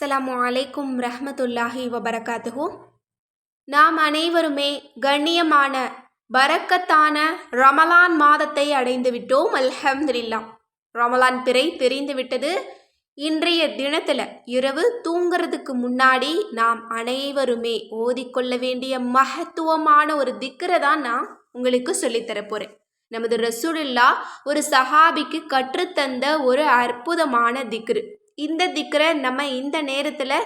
அஸ்ஸலாமு அலைக்கும் ரஹமத்துல்லாஹி வபரகாத்துஹூ. நாம் அனைவருமே கண்ணியமான பரக்கத்தான ரமலான் மாதத்தை அடைந்து விட்டோம் அல்ஹம்துலில்லா ரமலான் பிறை தெரிந்து விட்டது. இன்றைய தினத்தில் இரவு தூங்குறதுக்கு முன்னாடி நாம் அனைவருமே ஓதிக்கொள்ள வேண்டிய மகத்துவமான ஒரு திக்கரை தான் நான் உங்களுக்கு சொல்லித்தரப்போகிறேன் நமது ரசூலுல்லா ஒரு சஹாபிக்கு கற்றுத்தந்த ஒரு அற்புதமான திக்ரு. இந்த திக்கரை நம்ம இந்த நேரத்தில்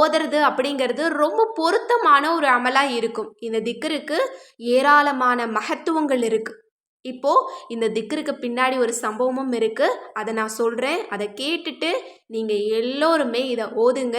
ஓதுறது அப்படிங்கிறது ரொம்ப பொருத்தமான ஒரு அமலாக இருக்கும். இந்த திக்கருக்கு ஏராளமான மகத்துவங்கள் இருக்குது இப்போது இந்த திக்கருக்கு பின்னாடி ஒரு சம்பவமும் இருக்குது அதை நான் சொல்கிறேன் அதை கேட்டுட்டு நீங்கள் எல்லோருமே இதை ஓதுங்க.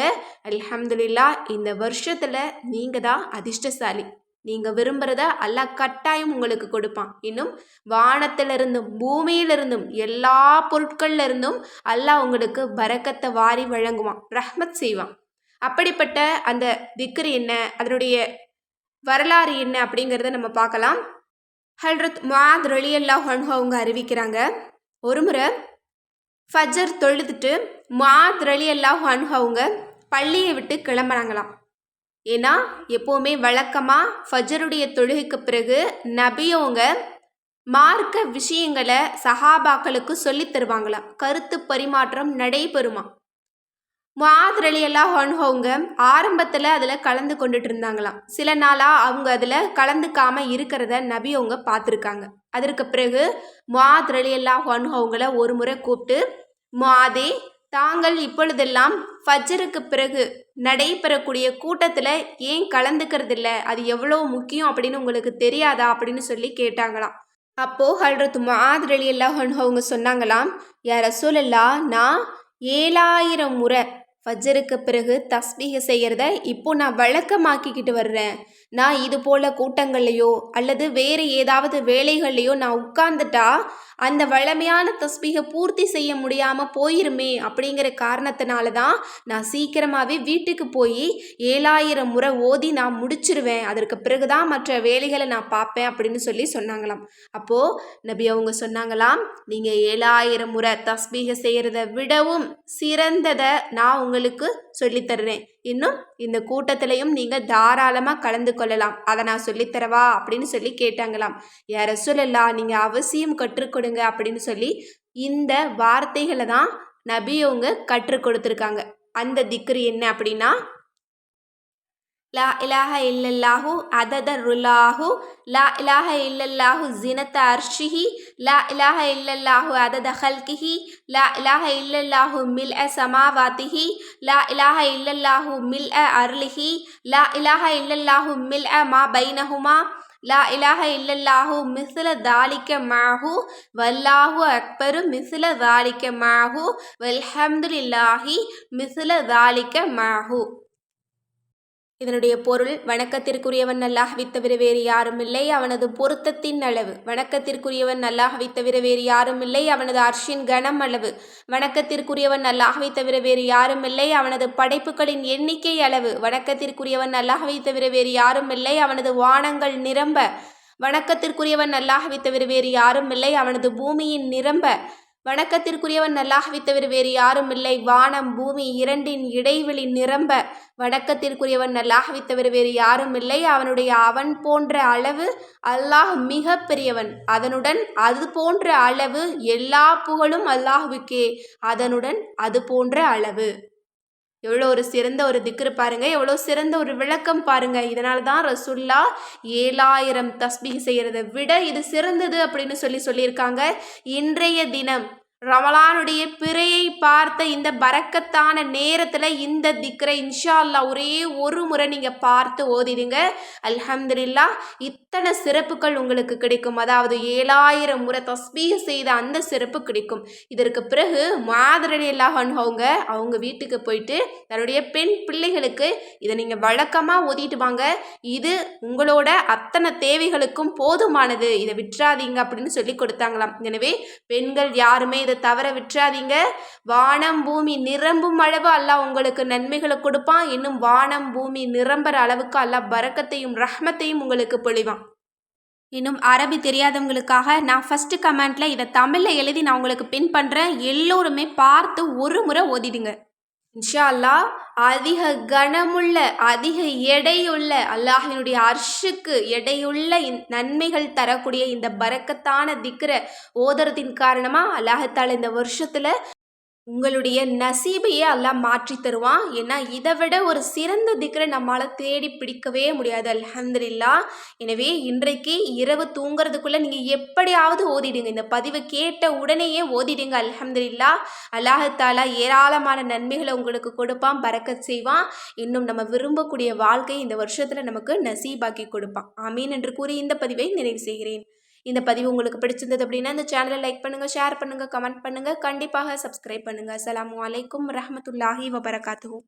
அல்ஹம்துலில்லா இந்த வருஷத்தில் நீங்கள் தான் அதிர்ஷ்டசாலி. நீங்கள் விரும்புகிறத அல்லா கட்டாயம் உங்களுக்கு கொடுப்பான். இன்னும் வானத்திலிருந்தும் பூமியிலிருந்தும் எல்லா பொருட்கள்ல இருந்தும் அல்லாஹ் உங்களுக்கு பறக்கத்தை வாரி வழங்குவான். ரஹ்மத் செய்வான். அப்படிப்பட்ட அந்த திக்ரு என்ன? அதனுடைய வரலாறு என்ன அப்படிங்கிறத நம்ம பார்க்கலாம். ஹல்ரத் மாத் ரலி அல்லாஹ் அவங்க அறிவிக்கிறாங்க. ஒரு முறை ஃபஜர் தொழுதுட்டு மாத் ரலி அல்லாஹ் அவங்க பள்ளியை விட்டு கிளம்புறாங்களாம். ஏன்னா எப்போவுமே வழக்கமாக ஃபஜருடைய தொழுகைக்கு பிறகு நபியவங்க மார்க்க விஷயங்களை சஹாபாக்களுக்கு சொல்லித் தருவாங்களாம். கருத்து பரிமாற்றம் நடைபெறுமா? மாதிரலி எல்லாம் அவங்க ஆரம்பத்தில் அதில் கலந்து கொண்டுட்டு இருந்தாங்களாம் சில நாளாக அவங்க அதில் கலந்துக்காமல் இருக்கிறத நபி அவங்க பார்த்துருக்காங்க அதற்கு பிறகு மாதிரலி எல்லாம் அவங்கள ஒரு முறை கூப்பிட்டு மாதே தாங்கள் இப்பொழுதெல்லாம் ஃபஜருக்கு பிறகு நடைபெறக்கூடிய கூட்டத்தில் ஏன் கலந்துக்கிறதில்ல? அது எவ்வளோ முக்கியம் அப்படின்னு உங்களுக்கு தெரியாதா? அப்படின்னு சொல்லி கேட்டாங்களாம். அப்போது ஹல்ரத் மாதிரி அலி அல்லாஹ் அவங்க சொன்னாங்களாம் யார் ரசூலல்லா நான் ஏழாயிரம் முறை ஃபஜ்ருக்கு பிறகு தஸ்பீக செய்கிறத இப்போ நான் வழக்கமாக்கிக்கிட்டு வர்றேன். நான் இது போல் கூட்டங்கள்லையோ அல்லது வேறு ஏதாவது வேலைகள்லையோ நான் உட்கார்ந்துட்டா அந்த வழமையான தஸ்பீகை பூர்த்தி செய்ய முடியாமல் போயிருமே அப்படிங்கிற காரணத்தினால தான் நான் சீக்கிரமாகவே வீட்டுக்கு போய் ஏழாயிரம் முறை ஓதி நான் முடிச்சிருவேன். அதற்கு பிறகு தான் மற்ற வேலைகளை நான் பார்ப்பேன் அப்படின்னு சொல்லி சொன்னாங்களாம். அப்போது நபி அவங்க சொன்னாங்களாம் நீங்கள் ஏழாயிரம் முறை தஸ்பீக செய்கிறத விடவும் சிறந்ததை நான் உங்களுக்கு சொல்லித்தர்றேன். இன்னும் இந்த கூட்டத்திலையும் நீங்கள் தாராளமாக கலந்து கொள்ளலாம். அதை நான் சொல்லித்தரவா? அப்படின்னு சொல்லி கேட்டாங்களாம். யார சொல்லலாம் நீங்கள் அவசியம் கற்றுக்கொடுங்க அப்படின்னு சொல்லி இந்த வார்த்தைகளை தான் நபியவங்க கற்றுக் கொடுத்துருக்காங்க. அந்த திக்ரு என்ன அப்படின்னா لا إله إلا الله عدد الرلاه لا إله إلا الله زينة أرشه لا إله إلا الله عدد خلقه لا إله إلا الله ملء سماواته لا إله إلا الله ملء أرله لا إله إلا الله ملء ما بينهما لا إله إلا الله مثل ذلك معه والله أكبر مثل ذلك معه والحمد لله مثل ذلك معه. இதனுடைய பொருள் வணக்கத்திற்குரியவன் அல்லாஹ்வை தவிர வேறு யாரும் இல்லை. அவனது பொருத்தத்தின் அளவு. வணக்கத்திற்குரியவன் அல்லாஹ்வை தவிர வேறு யாரும் இல்லை. அவனது அர்ஷின் கனம் அளவு. வணக்கத்திற்குரியவன் அல்லாஹ்வை தவிர வேறு யாரும் இல்லை. அவனது படைப்புகளின் எண்ணிக்கை அளவு. வணக்கத்திற்குரியவன் அல்லாஹ்வை தவிர வேறு யாரும் இல்லை. அவனது வானங்கள் நிரம்ப. வணக்கத்திற்குரியவன் அல்லாஹ்வை தவிர வேறு யாரும் இல்லை. அவனது பூமியின் நிரம்ப. வணக்கத்திற்குரியவன் அல்லாஹ்வை தவிர வேறு யாரும் இல்லை. வானம் பூமி இரண்டின் இடைவெளி நிரம்ப வணக்கத்திற்குரியவன் அல்லாஹ்வை தவிர வேறு யாரும் இல்லை. அவனுடைய அவன் போன்ற அளவு அல்லாஹ் மிக பெரியவன் அதனுடன் அது போன்ற அளவு எல்லா புகழும் அல்லாஹுக்கே அதனுடன் அது போன்ற அளவு. எவ்வளோ ஒரு சிறந்த ஒரு திக்ரு பாருங்கள் எவ்வளோ சிறந்த ஒரு விளக்கம் பாருங்கள் இதனால தான் ரசுல்லா ஏழாயிரம் தஸ்பீ செய்கிறத விட இது சிறந்தது அப்படின்னு சொல்லி சொல்லியிருக்காங்க. இன்றைய தினம் ரமலானுடைய பிறையை பார்த்த இந்த பறக்கத்தான நேரத்தில் இந்த திக்ரை இன்ஷா அல்லா ஒரே ஒரு முறை நீங்கள் பார்த்து ஓதிடுங்க. அல்ஹம்துல்லா இத்தனை சிறப்புகள் உங்களுக்கு கிடைக்கும். அதாவது ஏழாயிரம் முறை தஸ்பீக செய்த அந்த சிறப்பு கிடைக்கும். இதற்கு பிறகு மாதிரி எல்லாம் அவங்க அவங்க வீட்டுக்கு போயிட்டு தன்னுடைய பெண் பிள்ளைகளுக்கு இதை நீங்கள் வழக்கமாக ஓதிட்டு வாங்க. இது உங்களோட அத்தனை தேவைகளுக்கும் போதுமானது. இதை விட்டுறாதீங்க அப்படின்னு சொல்லி கொடுத்தாங்களாம். எனவே பெண்கள் யாருமே இதை தவற விட்டுறாதீங்க. வானம் பூமி நிரம்பும் அளவு அல்லாஹ் உங்களுக்கு நன்மைகளை கொடுப்பான். இன்னும் வானம் பூமி நிரம்புற அளவுக்கு அல்லாஹ் பறக்கத்தையும் ரஹ்மத்தையும் உங்களுக்கு பொழிவான். இன்னும் அரபி தெரியாதவங்களுக்காக நான் ஃபஸ்ட்டு கமெண்ட்டில் இதை தமிழில் எழுதி நான் உங்களுக்கு பின் பண்ணுறேன் எல்லோருமே பார்த்து ஒரு முறை ஓதிடுங்க. இன்ஷா அல்லாஹ் அதிக கனமுள்ள அதிக எடையுள்ள அல்லாஹினுடைய அர்ஷுக்கு எடையுள்ள நன்மைகள் தரக்கூடிய இந்த பறக்கத்தான திக்கிற ஓதுறதின் காரணமாக அல்லாஹத்தால் இந்த வருஷத்தில் உங்களுடைய நசீபையே அல்லாஹ் மாற்றி தருவான். ஏன்னா இதை விட ஒரு சிறந்த திக்ரை நம்மளால் தேடி பிடிக்கவே முடியாது. அல்ஹம்துலில்லா. எனவே இன்றைக்கு இரவு தூங்குறதுக்குள்ளே நீங்கள் எப்படியாவது ஓதிடுங்க. இந்த பதிவை கேட்ட உடனேயே ஓதிடுங்க. அல்ஹம்துலில்லா. அல்லாஹாலா ஏராளமான நன்மைகளை உங்களுக்கு கொடுப்பான் பறக்கச் செய்வான். இன்னும் நம்ம விரும்பக்கூடிய வாழ்க்கை இந்த வருஷத்தில் நமக்கு நசீபாக்கி கொடுப்பான். ஆமீன் என்று கூறி இந்த பதிவை நிறைவு செய்கிறேன். இந்த பதிவு உங்களுக்கு பிடிச்சிருந்தது அப்படின்னா இந்த சேனலை லைக் பண்ணுங்கள் ஷேர் பண்ணுங்கள் கமெண்ட் பண்ணுங்கள் கண்டிப்பாக சப்ஸ்கிரைப் பண்ணுங்கள் அஸ்ஸலாமு அலைக்கும் ரஹமத்துல்லாஹி வபரகாத்துஹூ.